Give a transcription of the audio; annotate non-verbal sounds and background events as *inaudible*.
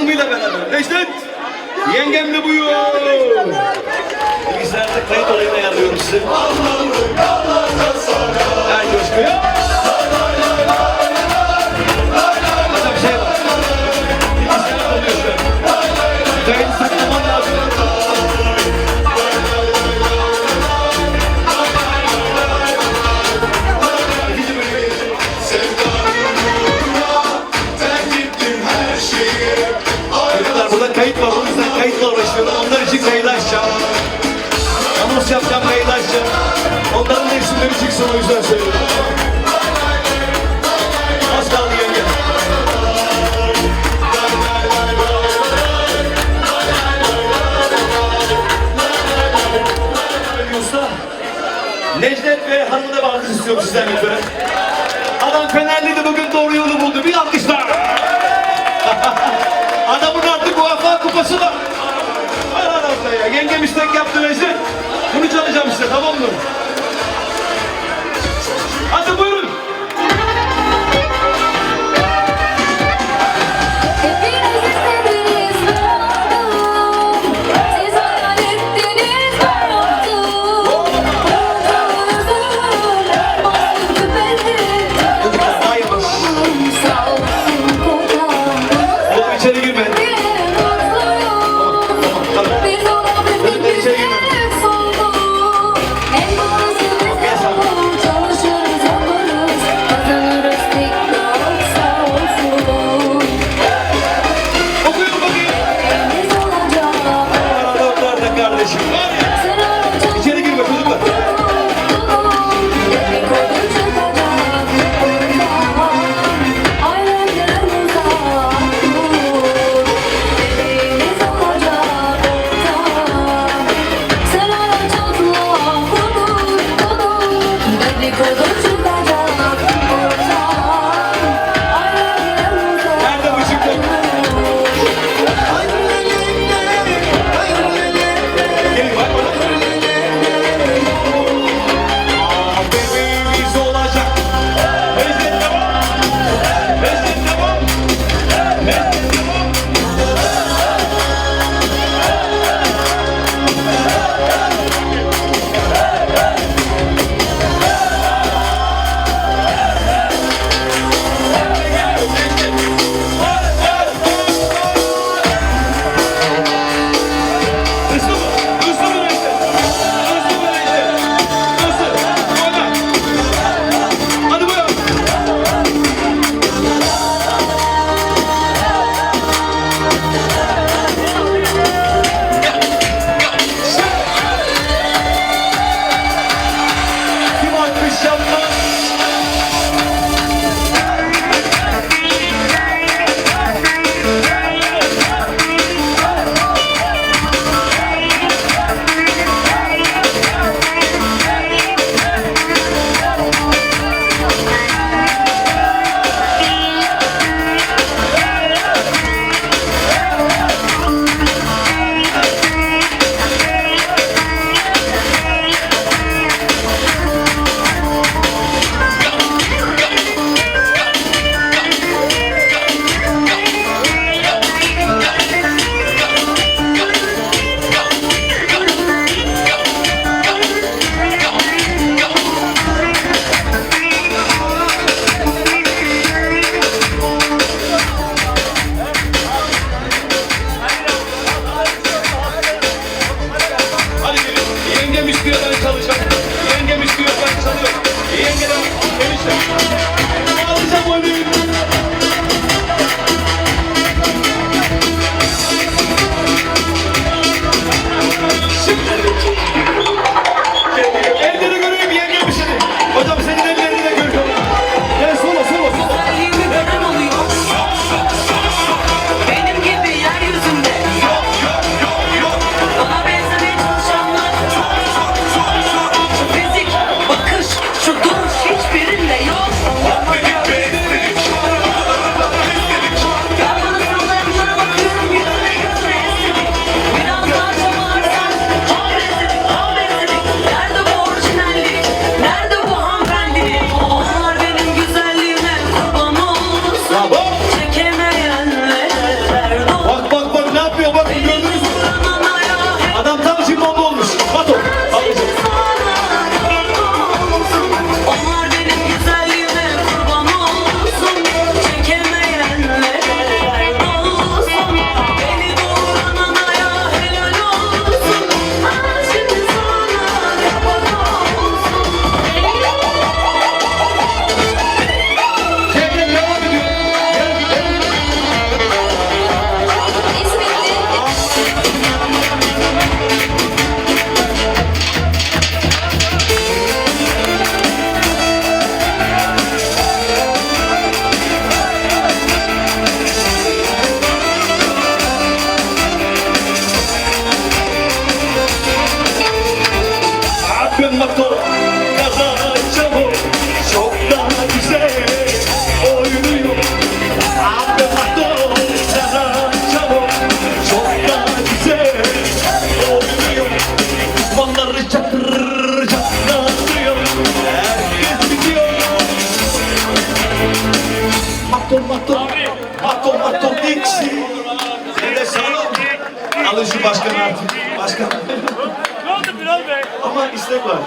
hanımıyla beraber. Necdet! Yengem de buyur. Bilgisayarda kayıt olayını ayarlıyorum size. Her coşkuya. Anons yapacağım, kaydı açacağım. Onların da isimleri çıksın o yüzden söylüyorum. Yenge. Necdet ve hanımı da bağlı istiyorum sizden lütfen. Adam Fenerli'de bugün doğru yolu buldu. Bir alkışlar. *laughs* Adamın artık UEFA kupası var. Var aramda ya. Yengem istek yaptı Necdet. Bunu çalacağım size tamam mı? Hadi buyurun. kardeşim var ya. Maton maton, maton maton eksi. Sen şu başkanı artık. Başkan. Ne oldu Bilal Bey? Ama istek var.